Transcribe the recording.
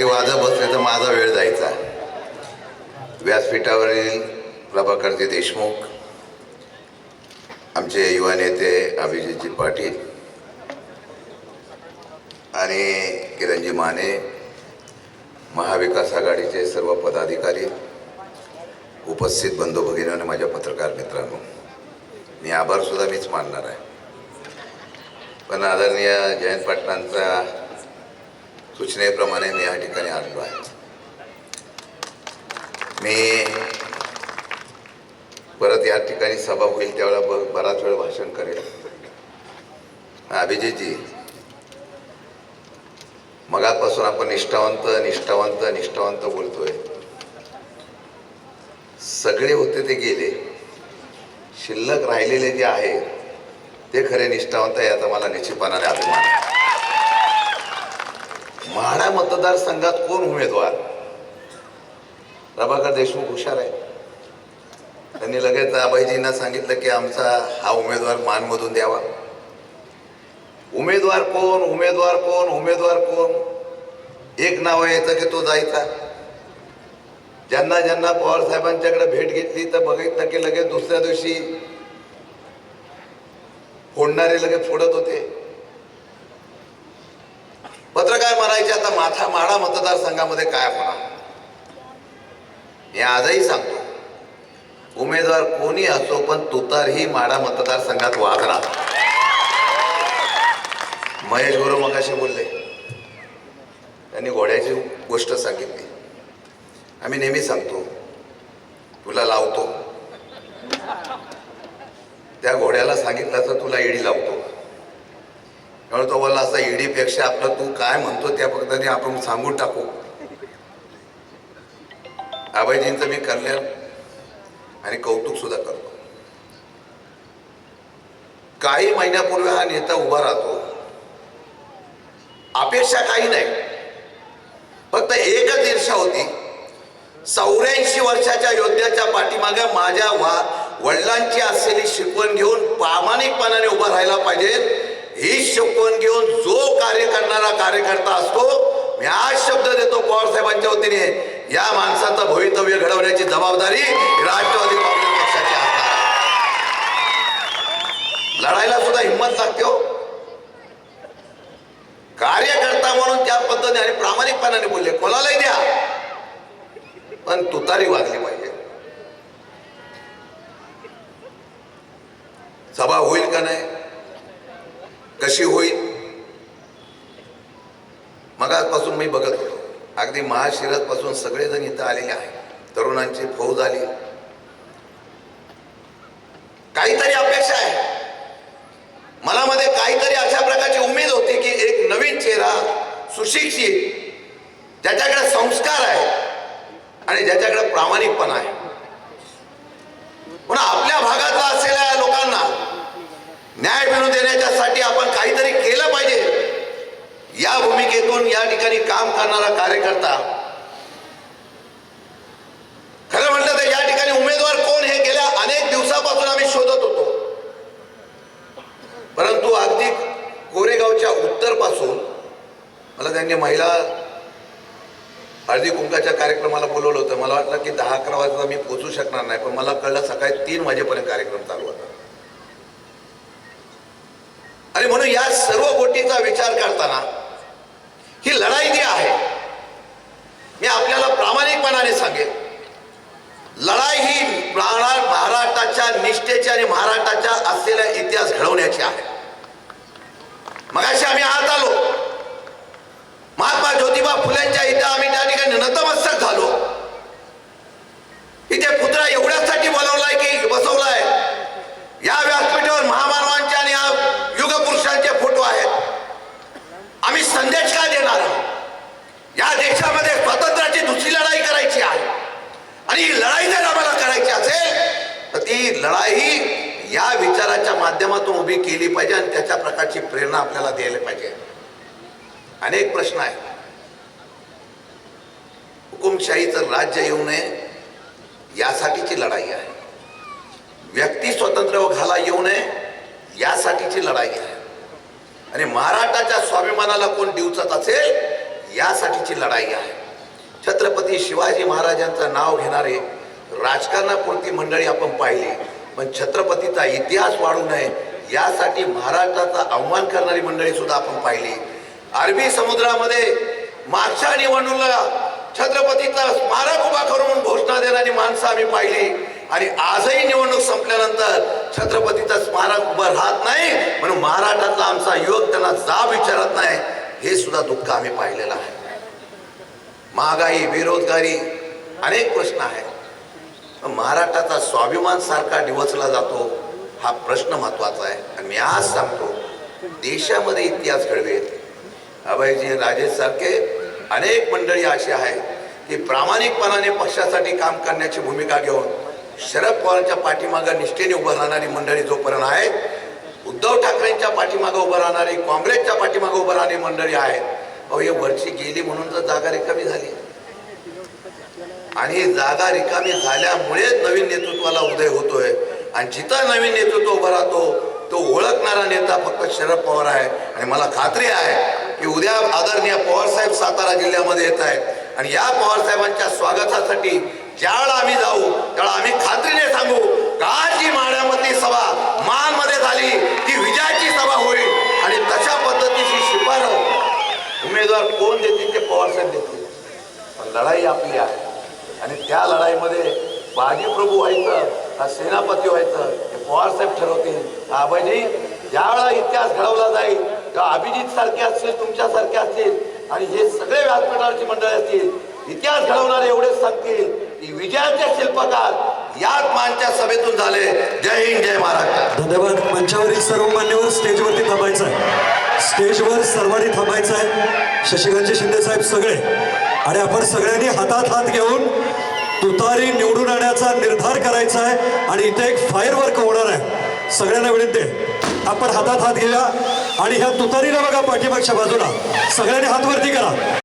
टाळी वाजत बसले तर माझा वेळ जायचा. व्यासपीठावरील प्रभाकरजी देशमुख आमचे युवा नेते अभिजितजी पाटील आणि किरणजी माने महाविकास आघाडीचे सर्व पदाधिकारी उपस्थित बंधू भगिनी आणि माझ्या पत्रकार मित्रांनो मी आभारसुद्धा मीच मानणार आहे. पण आदरणीय जयंत पाटलांचा सूचनेप्रमाणे मी या ठिकाणी आलो आहे मी परत या ठिकाणी सभा होईल त्यावेळेला बराच वेळ भाषण करेल। अभिजितजी मगापासून आपण निष्ठावंत निष्ठावंत निष्ठावंत बोलतोय. सगळे होते ते गेले. शिल्लक राहिलेले जे आहे ते खरे निष्ठावंत आहे याचा मला निश्चितपणाने अभिमान आहे. म्हाडा मतदारसंघात कोण उमेदवार? प्रभाकर देशमुख हुशार आहे. त्यांनी लगेच अभयजींना सांगितलं की आमचा हा उमेदवार मानमधून द्यावा. उमेदवार कोण उमेदवार कोण उमेदवार कोण? एक नाव यायचं की तो जायचा. ज्यांना ज्यांना पवार साहेबांच्याकडे भेट घेतली तर बघितलं की लगेच दुसऱ्या दिवशी फोडणारे लगेच फोडत होते. पत्रकार म्हणायचे आता माथा माडा मतदारसंघामध्ये काय होणार? मी आजही सांगतो उमेदवार कोणी असो पण तुतार ही माडा मतदारसंघात वाजणार महेश गुरु मगाशी बोलले त्यांनी घोड्याची गोष्ट सांगितली. आम्ही नेहमी सांगतो तुला लावतो. त्या घोड्याला सांगितलं तर तुला इडी लावतो. त्यामुळे तो बोलला असा ईडीपेक्षा आपलं तू काय म्हणतो त्या पद्धतीने आपण सांगून टाकू. अभयजींचं मी कल्याण आणि कौतुक सुद्धा करतो. काही महिन्यापूर्वी हा नेता उभा राहतो. अपेक्षा काही नाही. फक्त एकच ईर्षा होती. चौऱ्याऐंशी वर्षाच्या योद्ध्याच्या पाठीमागे माझ्या वा वडिलांची असलेली शिकवण घेऊन प्रामाणिकपणाने उभा राहायला पाहिजे ही शिकवण घेऊन जो कार्य करणारा कार्यकर्ता असतो मी आज शब्द देतो पवार साहेबांच्या वतीने. या माणसाचं भवितव्य घडवण्याची जबाबदारी राष्ट्रवादी काँग्रेस पक्षाची असणार लढायला सुद्धा हिंमत लागते हो. कार्यकर्ता म्हणून त्या पद्धतीने आणि प्रामाणिकपणाने बोलले. कोणालाही द्या. पण तुतारी वाजली पाहिजे. सभा होईल का नाही? कशी होईल? मगापासून मी बघत होतो. अगदी महाशिरातपासून सगळेजण इथं आलेले आहेत. तरुणांची फौज आली. काहीतरी अपेक्षा आहे. मनामध्ये काहीतरी अशा प्रकारची उमेद होती की एक नवीन चेहरा सुशिक्षित ज्याच्याकडे संस्कार आहे आणि ज्याच्याकडे प्रामाणिकपणा आहे. पण आपल्या भागातला असलेल्या लोकांना न्याय मिळवून देण्याच्यासाठी आपण काहीतरी केलं पाहिजे या भूमिकेतून या ठिकाणी काम करणारा कार्यकर्ता. खरं म्हटलं तर या ठिकाणी उमेदवार कोण हे गेल्या अनेक दिवसापासून आम्ही शोधत होतो. परंतु अगदी कोरेगावच्या उत्तरपासून मला त्यांनी महिला हळदी कुंकाच्या कार्यक्रमाला बोलवलं होतं. मला वाटलं की दहा अकरा वाजता मी पोचू शकणार नाही पण मला कळलं सकाळी तीन वाजेपर्यंत कार्यक्रम चालू होता. आणि म्हणून या सर्व गोष्टीचा विचार करताना ही लढाई जी आहे मी आपल्याला प्रामाणिकपणाने सांगेन. लढाई ही प्राणा- महाराष्ट्राच्या निष्ठेची आणि महाराष्ट्राच्या असलेला इतिहास घडवण्याची आहे. मगाशी आम्ही आत आलो. महात्मा ज्योतिबा फुलेंच्या इथं आम्ही त्या ठिकाणी नतमस्तक झालो इथे पुतळा एवढ्यासाठी बोलवलाय की बसवलाय या व्यासपीठावर महामानवांचे आणि या युगपुरुषांचे फोटो आहेत आम्ही संदेश काय देणार आहोत या देशामध्ये स्वातंत्र्याची दुसरी लढाई करायची आहे आणि ही लढाई जर आम्हाला करायची असेल तर ती लढाई ही या माध्यमातून उभी केली पाहिजे आणि त्याच्या प्रकारची प्रेरणा आपल्याला द्यायला पाहिजे. अनेक प्रश्न आहेत. हुकुमशाहीचं राज्य येऊ नये यासाठीची लढाई आहे. व्यक्ती स्वतंत्र घाला येऊ नये यासाठीची लढाई आहे. आणि महाराष्ट्राच्या स्वाभिमानाला कोण दिवसात असेल यासाठीची लढाई आहे. छत्रपती शिवाजी महाराजांचं नाव घेणारे राजकारणापुरती मंडळी आपण पाहिली पण छत्रपतीचा इतिहास वाढू नये यासाठी महाराष्ट्राचा अवमान करणारी मंडळी सुद्धा आपण पाहिली. अरबी समुद्रामध्ये मागच्या निवडणुकीला छत्रपतीचं स्मारक उभा करून घोषणा देणारी माणसं आम्ही पाहिली. आणि आजही निवडणूक संपल्यानंतर छत्रपतीचं स्मारक उभं राहत नाही म्हणून महाराष्ट्रातला आमचा युवक त्यांना जाब विचारत नाही. हे सुद्धा दुःख आम्ही पाहिलेलं आहे. महागाई बेरोजगारी अनेक प्रश्न आहेत. महाराष्ट्राचा स्वाभिमान सारखा डिवचला जातो. हा प्रश्न महत्त्वाचा आहे. आणि मी आज सांगतो देशामध्ये इतिहास घडवेल. अभयजी राजेशसारखे अनेक मंडळी अशी आहेत की प्रामाणिकपणाने पक्षासाठी काम करण्याची भूमिका घेऊन शरद पवारांच्या पाठीमागं निष्ठेने उभं राहणारी मंडळी जोपर्यंत आहेत उद्धव ठाकरेंच्या पाठीमागं उभं राहणारी काँग्रेसच्या पाठीमागं उभं राहणारी मंडळी आहेत. अहो हे वरची गेली म्हणून तर जागा रिकामी झाली. आणि जागा रिकामी झाल्यामुळेच नवीन नेतृत्वाला उदय होतोय. आणि जिथं नवीन नेतृत्व उभा राहतो तो ओळखणारा नेता फक्त शरद पवार आहे. आणि मला खात्री आहे की उद्या आदरणीय पवारसाहेब सातारा जिल्ह्यामध्ये येत आहेत. आणि या पवारसाहेबांच्या स्वागतासाठी ज्यावेळेला आम्ही जाऊ त्यावेळेला आम्ही खात्रीने सांगू का जी माळ्यामधली सभा मानमध्ये झाली ती विजयाची सभा होईल. आणि तशा पद्धतीची शिफारस उमेदवार कोण देतील ते पवारसाहेब देतील. पण लढाई आपली आहे. आणि त्या लढाईमध्ये बाजीप्रभू व्हायचं का सेनापती व्हायचं हे पवारसाहेब ठरवतील. आबाजी ज्यावेळा इतिहास घडवला जाईल तेव्हा अभिजित सारखे असतील तुमच्यासारखे असतील आणि हे सगळे व्यासपीठावरची मंडळी असतील इतिहास घडवणारे एवढेच सांगतील की विजयाचे शिल्पकार याच मानच्या सभेतून झाले. जय हिंद जय महाराज धन्यवाद. मंचावरील सर्व मान्यवर स्टेजवरती थांबायचं आहे. स्टेजवर सर्वांनी थांबायचं आहे. शशिकांतजी शिंदे साहेब सगळे. आणि आपण सगळ्यांनी हातात हात घेऊन तुतारी निवडून आणण्याचा निर्धार करायचा आहे आणि इथे एक फायर वर्क होणार आहे. सगळ्यांना विनंती आहे. आपण हातात हात घेऊया आणि ह्या तुतारीला बघा पाठीमागच्या बाजूला. सगळ्यांनी हात वरती करा.